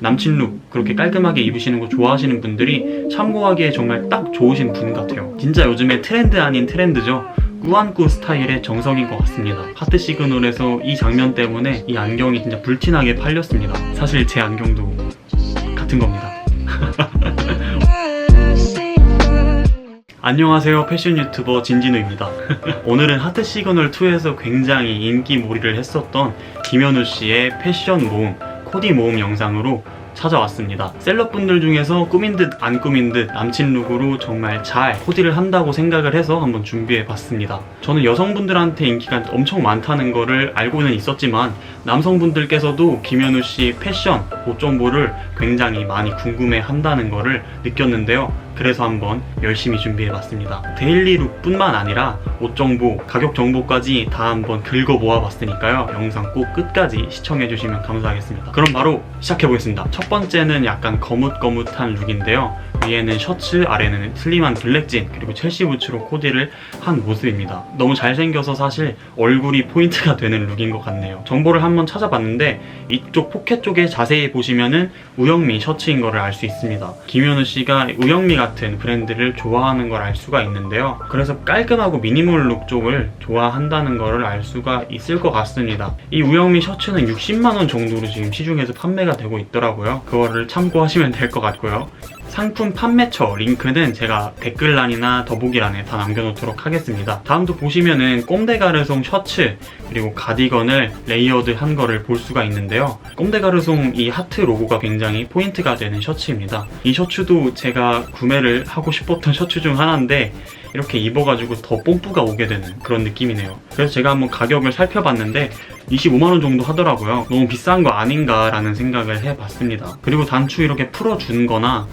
남친 룩 그렇게 깔끔하게 입으시는 거 좋아하시는 분들이 참고하기에 정말 딱 좋으신 분 같아요. 진짜 요즘에 트렌드 아닌 트렌드죠. 꾸안꾸 스타일의 정석인 것 같습니다. 하트 시그널에서 이 장면 때문에 이 안경이 진짜 불티나게 팔렸습니다. 사실 제 안경도 같은 겁니다. 안녕하세요 패션 유튜버 진진우입니다 오늘은 하트 시그널 2에서 굉장히 인기몰이를 했었던 김현우 씨의 패션 모음 코디 모음 영상으로 찾아왔습니다. 셀럽분들 중에서 꾸민 듯 안 꾸민 듯 남친 룩으로 정말 잘 코디를 한다고 생각을 해서 한번 준비해 봤습니다. 저는 여성분들한테 인기가 엄청 많다는 거를 알고는 있었지만 남성분들께서도 김현우 씨 패션 옷 정보를 굉장히 많이 궁금해 한다는 거를 느꼈는데요 그래서 한번 열심히 준비해 봤습니다. 데일리 룩 뿐만 아니라 옷 정보, 가격 정보까지 다 한번 긁어 모아 봤으니까요. 영상 꼭 끝까지 시청해 주시면 감사하겠습니다. 그럼 바로 시작해 보겠습니다. 첫 번째는 약간 거뭇거뭇한 룩인데요. 위에는 셔츠, 아래는 슬림한 블랙진, 그리고 첼시 부츠로 코디를 한 모습입니다. 너무 잘생겨서 사실 얼굴이 포인트가 되는 룩인 것 같네요. 정보를 한번 찾아봤는데 이쪽 포켓 쪽에 자세히 보시면은 우영미 셔츠인 거를 알 수 있습니다. 김현우 씨가 우영미 같은 브랜드를 좋아하는 걸 알 수가 있는데요. 그래서 깔끔하고 미니멀 룩 쪽을 좋아한다는 거를 알 수가 있을 것 같습니다. 이 우영미 셔츠는 60만 원 정도로 지금 시중에서 판매가 되고 있더라고요. 그거를 참고하시면 될 것 같고요. 상품 판매처 링크는 제가 댓글란이나 더보기란에 다 남겨놓도록 하겠습니다. 다음도 보시면은 꼼데가르송 셔츠 그리고 가디건을 레이어드 한 거를 볼 수가 있는데요. 꼼데가르송 이 하트 로고가 굉장히 포인트가 되는 셔츠입니다. 이 셔츠도 제가 구매를 하고 싶었던 셔츠 중 하나인데 이렇게 입어가지고 더 뽐뿌가 오게 되는 그런 느낌이네요. 그래서 제가 한번 가격을 살펴봤는데 25만원 정도 하더라고요. 너무 비싼 거 아닌가라는 생각을 해봤습니다. 그리고 단추 이렇게 풀어준 거나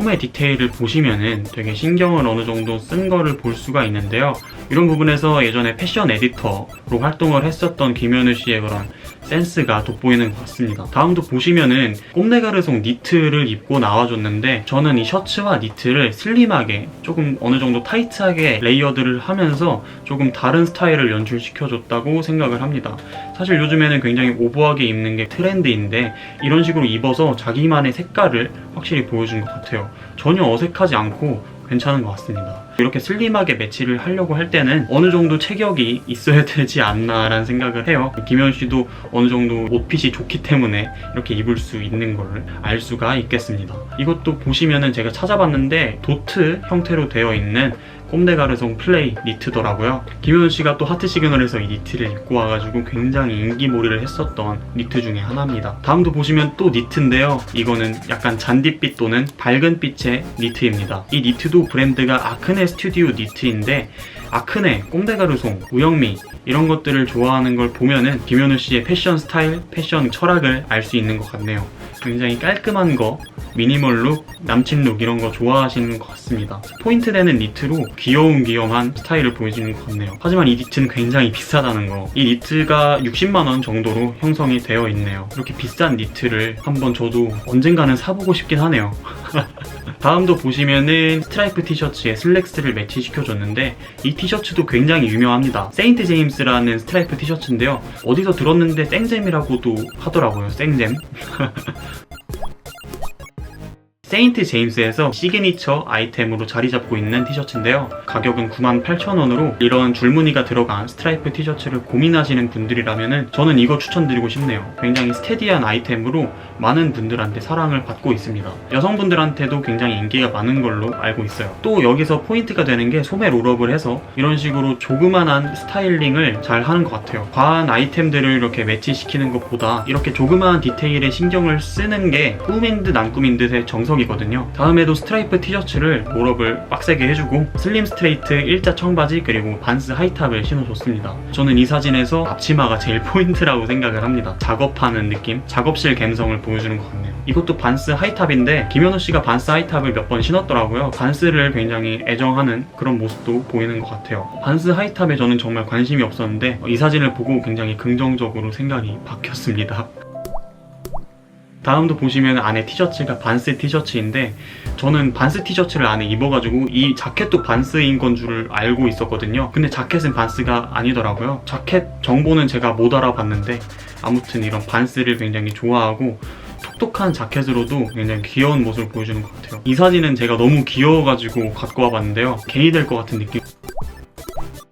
소매 디테일을 보시면은 되게 신경을 어느 정도 쓴 거를 볼 수가 있는데요. 이런 부분에서 예전에 패션 에디터로 활동을 했었던 김현우 씨의 그런 센스가 돋보이는 것 같습니다. 다음도 보시면은 꼼데가르송 니트를 입고 나와줬는데 저는 이 셔츠와 니트를 슬림하게 조금 어느 정도 타이트하게 레이어드를 하면서 조금 다른 스타일을 연출시켜줬다고 생각을 합니다. 사실 요즘에는 굉장히 오버하게 입는 게 트렌드인데 이런 식으로 입어서 자기만의 색깔을 확실히 보여준 것 같아요. 전혀 어색하지 않고 괜찮은 것 같습니다. 이렇게 슬림하게 매치를 하려고 할 때는 어느 정도 체격이 있어야 되지 않나라는 생각을 해요. 김현 씨도 어느 정도 옷핏이 좋기 때문에 이렇게 입을 수 있는 걸 알 수가 있겠습니다. 이것도 보시면은 제가 찾아봤는데 도트 형태로 되어 있는 꼼데가르송 플레이 니트더라고요. 김현 씨가 또 하트 시그널에서 이 니트를 입고 와가지고 굉장히 인기몰이를 했었던 니트 중에 하나입니다. 다음도 보시면 또 니트인데요. 이거는 약간 잔디빛 또는 밝은 빛의 니트입니다. 이 니트도 브랜드가 아크네 스튜디오 니트인데 아크네, 꼼데가르송, 우영미 이런 것들을 좋아하는 걸 보면은 김현우 씨의 패션 스타일, 패션 철학을 알 수 있는 것 같네요. 굉장히 깔끔한 거, 미니멀 룩, 남친 룩 이런 거 좋아하시는 것 같습니다. 포인트 되는 니트로 귀여운 귀염한 스타일을 보여주는 것 같네요. 하지만 이 니트는 굉장히 비싸다는 거. 이 니트가 60만원 정도로 형성이 되어 있네요. 이렇게 비싼 니트를 한번 저도 언젠가는 사보고 싶긴 하네요. 다음도 보시면은 스트라이프 티셔츠에 슬랙스를 매치시켜줬는데 이 티셔츠도 굉장히 유명합니다. 세인트 제임스라는 스트라이프 티셔츠인데요. 어디서 들었는데 생잼이라고도 하더라고요. 생잼. 세인트 제임스에서 시그니처 아이템으로 자리 잡고 있는 티셔츠인데요. 가격은 98,000원으로 이런 줄무늬가 들어간 스트라이프 티셔츠를 고민하시는 분들이라면 저는 이거 추천드리고 싶네요. 굉장히 스테디한 아이템으로 많은 분들한테 사랑을 받고 있습니다. 여성분들한테도 굉장히 인기가 많은 걸로 알고 있어요. 또 여기서 포인트가 되는 게 소매 롤업을 해서 이런 식으로 조그만한 스타일링을 잘 하는 것 같아요. 과한 아이템들을 이렇게 매치시키는 것보다 이렇게 조그마한 디테일에 신경을 쓰는 게 꾸민 듯 안 꾸민 듯의 정석 이거든요. 다음에도 스트라이프 티셔츠를 롤업을 빡세게 해주고 슬림 스트레이트 일자 청바지 그리고 반스 하이탑을 신어줬습니다. 저는 이 사진에서 앞치마가 제일 포인트라고 생각을 합니다. 작업하는 느낌, 작업실 감성을 보여주는 것 같네요. 이것도 반스 하이탑인데 김현우 씨가 반스 하이탑을 몇 번 신었더라고요. 반스를 굉장히 애정하는 그런 모습도 보이는 것 같아요. 반스 하이탑에 저는 정말 관심이 없었는데 이 사진을 보고 굉장히 긍정적으로 생각이 바뀌었습니다. 다음도 보시면 안에 티셔츠가 반스 티셔츠인데 저는 반스 티셔츠를 안에 입어가지고 이 자켓도 반스인 건 줄 알고 있었거든요. 근데 자켓은 반스가 아니더라고요. 자켓 정보는 제가 못 알아봤는데 아무튼 이런 반스를 굉장히 좋아하고 똑똑한 자켓으로도 굉장히 귀여운 모습을 보여주는 것 같아요. 이 사진은 제가 너무 귀여워가지고 갖고 와봤는데요. 게이 될것 같은 느낌.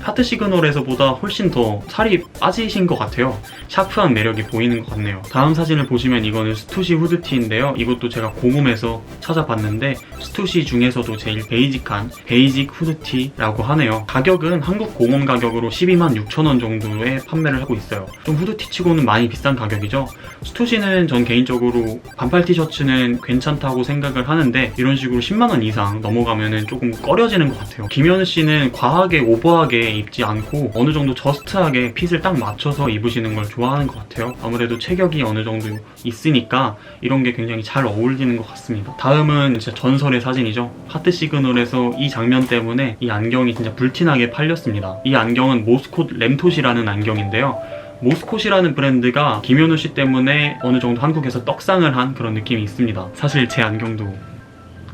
하트 시그널에서보다 훨씬 더 살이 빠지신 것 같아요. 샤프한 매력이 보이는 것 같네요. 다음 사진을 보시면 이거는 스투시 후드티인데요. 이것도 제가 공홈에서 찾아봤는데 스투시 중에서도 제일 베이직한 베이직 후드티라고 하네요. 가격은 한국 공홈 가격으로 12만 6천 원 정도에 판매를 하고 있어요. 좀 후드티 치고는 많이 비싼 가격이죠. 스투시는 전 개인적으로 반팔 티셔츠는 괜찮다고 생각을 하는데 이런 식으로 10만 원 이상 넘어가면은 조금 꺼려지는 것 같아요. 김현우 씨는 과하게 오버하게 입지 않고 어느 정도 저스트하게 핏을 딱 맞춰서 입으시는 걸 좋아하는 것 같아요. 아무래도 체격이 어느 정도 있으니까 이런 게 굉장히 잘 어울리는 것 같습니다. 다음은 진짜 전설의 사진이죠. 하트 시그널에서 이 장면 때문에 이 안경이 진짜 불티나게 팔렸습니다. 이 안경은 모스콧 램토시라는 안경인데요. 모스콧이라는 브랜드가 김현우 씨 때문에 어느 정도 한국에서 떡상을 한 그런 느낌이 있습니다. 사실 제 안경도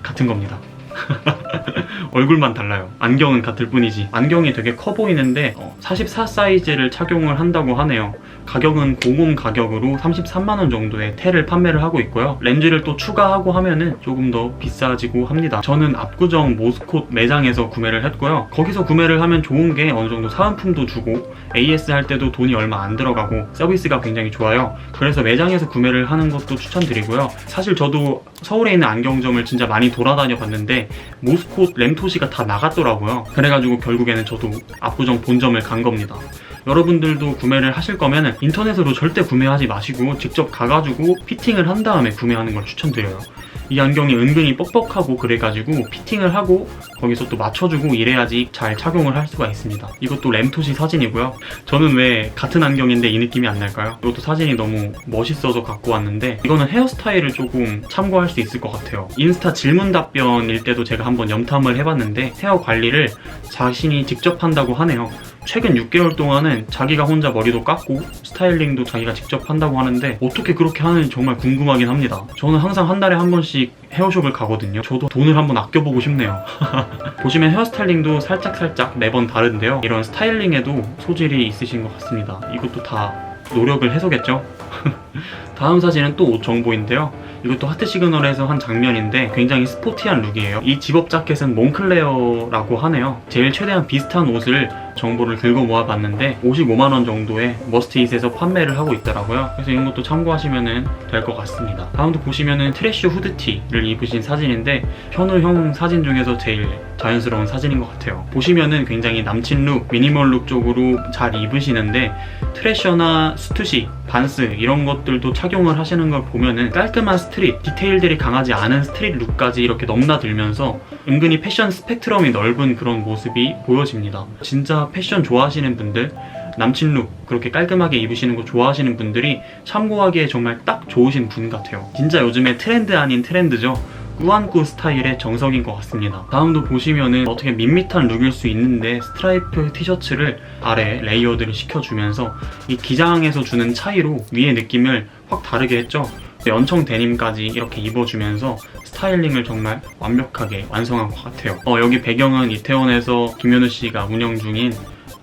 같은 겁니다. 얼굴만 달라요. 안경은 같을 뿐이지. 안경이 되게 커 보이는데 44 사이즈를 착용을 한다고 하네요. 가격은 공홈 가격으로 33만원 정도의 테를 판매를 하고 있고요. 렌즈를 또 추가하고 하면은 조금 더 비싸지고 합니다. 저는 압구정 모스콧 매장에서 구매를 했고요. 거기서 구매를 하면 좋은 게 어느 정도 사은품도 주고 AS 할 때도 돈이 얼마 안 들어가고 서비스가 굉장히 좋아요. 그래서 매장에서 구매를 하는 것도 추천드리고요. 사실 저도 서울에 있는 안경점을 진짜 많이 돌아다녀 봤는데 모스콧 램토시가 다 나갔더라고요. 그래가지고 결국에는 저도 압구정 본점을 간 겁니다. 여러분들도 구매를 하실 거면 인터넷으로 절대 구매하지 마시고 직접 가가지고 피팅을 한 다음에 구매하는 걸 추천드려요. 이 안경이 은근히 뻑뻑하고 그래가지고 피팅을 하고 거기서 또 맞춰주고 이래야지 잘 착용을 할 수가 있습니다. 이것도 램토시 사진이고요. 저는 왜 같은 안경인데 이 느낌이 안 날까요? 이것도 사진이 너무 멋있어서 갖고 왔는데 이거는 헤어스타일을 조금 참고할 수 있을 것 같아요. 인스타 질문 답변일 때도 제가 한번 염탐을 해봤는데 헤어 관리를 자신이 직접 한다고 하네요. 최근 6개월 동안은 자기가 혼자 머리도 깎고 스타일링도 자기가 직접 한다고 하는데 어떻게 그렇게 하는지 정말 궁금하긴 합니다. 저는 항상 한 달에 한 번씩 헤어숍을 가거든요. 저도 돈을 한번 아껴보고 싶네요. 보시면 헤어스타일링도 살짝살짝 매번 다른데요. 이런 스타일링에도 소질이 있으신 것 같습니다. 이것도 다 노력을 해서겠죠? 다음 사진은 또 옷 정보인데요. 이것도 하트 시그널에서 한 장면인데 굉장히 스포티한 룩이에요. 이 집업 자켓은 몽클레어라고 하네요. 제일 최대한 비슷한 옷을 정보를 긁어 모아봤는데 55만원 정도의 머스트잇에서 판매를 하고 있더라고요. 그래서 이런 것도 참고하시면 될 것 같습니다. 다음도 보시면은 트래쉬 후드티를 입으신 사진인데 현우 형 사진 중에서 제일 자연스러운 사진인 것 같아요. 보시면은 굉장히 남친 룩, 미니멀 룩 쪽으로 잘 입으시는데 트래셔나 스투시, 반스 이런 것들도 착용을 하시는 걸 보면은 깔끔한 스트릿, 디테일들이 강하지 않은 스트릿 룩까지 이렇게 넘나들면서 은근히 패션 스펙트럼이 넓은 그런 모습이 보여집니다. 진짜 패션 좋아하시는 분들, 남친 룩 그렇게 깔끔하게 입으시는 거 좋아하시는 분들이 참고하기에 정말 딱 좋으신 분 같아요. 진짜 요즘에 트렌드 아닌 트렌드죠. 꾸안꾸 스타일의 정석인 것 같습니다. 다음도 보시면은 어떻게 밋밋한 룩일 수 있는데 스트라이프 티셔츠를 아래 레이어드를 시켜주면서 이 기장에서 주는 차이로 위의 느낌을 확 다르게 했죠. 연청 데님까지 이렇게 입어주면서 스타일링을 정말 완벽하게 완성한 것 같아요. 어, 여기 배경은 이태원에서 김현우 씨가 운영 중인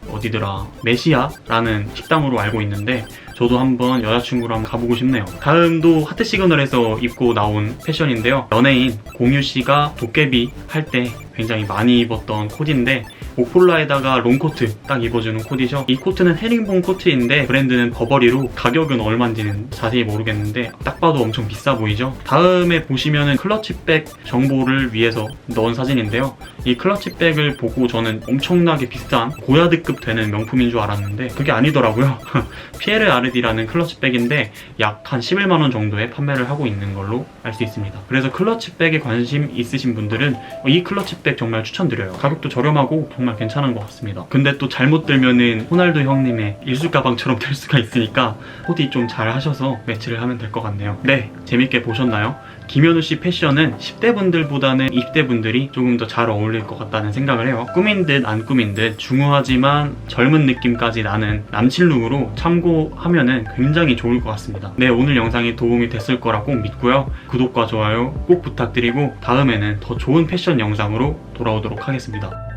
어디더라 메시아라는 식당으로 알고 있는데 저도 한번 여자친구랑 가보고 싶네요. 다음도 하트 시그널에서 입고 나온 패션인데요. 연예인 공유 씨가 도깨비 할 때 굉장히 많이 입었던 코디인데 오폴라에다가 롱코트 딱 입어주는 코디죠. 이 코트는 헤링본 코트인데 브랜드는 버버리로 가격은 얼마인지는 자세히 모르겠는데 딱 봐도 엄청 비싸 보이죠. 다음에 보시면은 클러치백 정보를 위해서 넣은 사진인데요. 이 클러치백을 보고 저는 엄청나게 비싼 고야드급 되는 명품인 줄 알았는데 그게 아니더라고요. 피에르 아르디라는 클러치백인데 약 한 11만원 정도에 판매를 하고 있는 걸로 알 수 있습니다. 그래서 클러치백에 관심 있으신 분들은 이 클러치백 정말 추천드려요. 가격도 저렴하고 정말 괜찮은 것 같습니다. 근데 또 잘못 들면은 호날두 형님의 일수 가방처럼 될 수가 있으니까 코디 좀 잘 하셔서 매치를 하면 될 것 같네요. 네, 재밌게 보셨나요? 김현우 씨 패션은 10대 분들보다는 20대 분들이 조금 더 잘 어울릴 것 같다는 생각을 해요. 꾸민 듯 안 꾸민 듯 중후하지만 젊은 느낌까지 나는 남친 룩으로 참고하면은 굉장히 좋을 것 같습니다. 네, 오늘 영상이 도움이 됐을 거라 꼭 믿고요. 구독과 좋아요 꼭 부탁드리고 다음에는 더 좋은 패션 영상으로 돌아오도록 하겠습니다.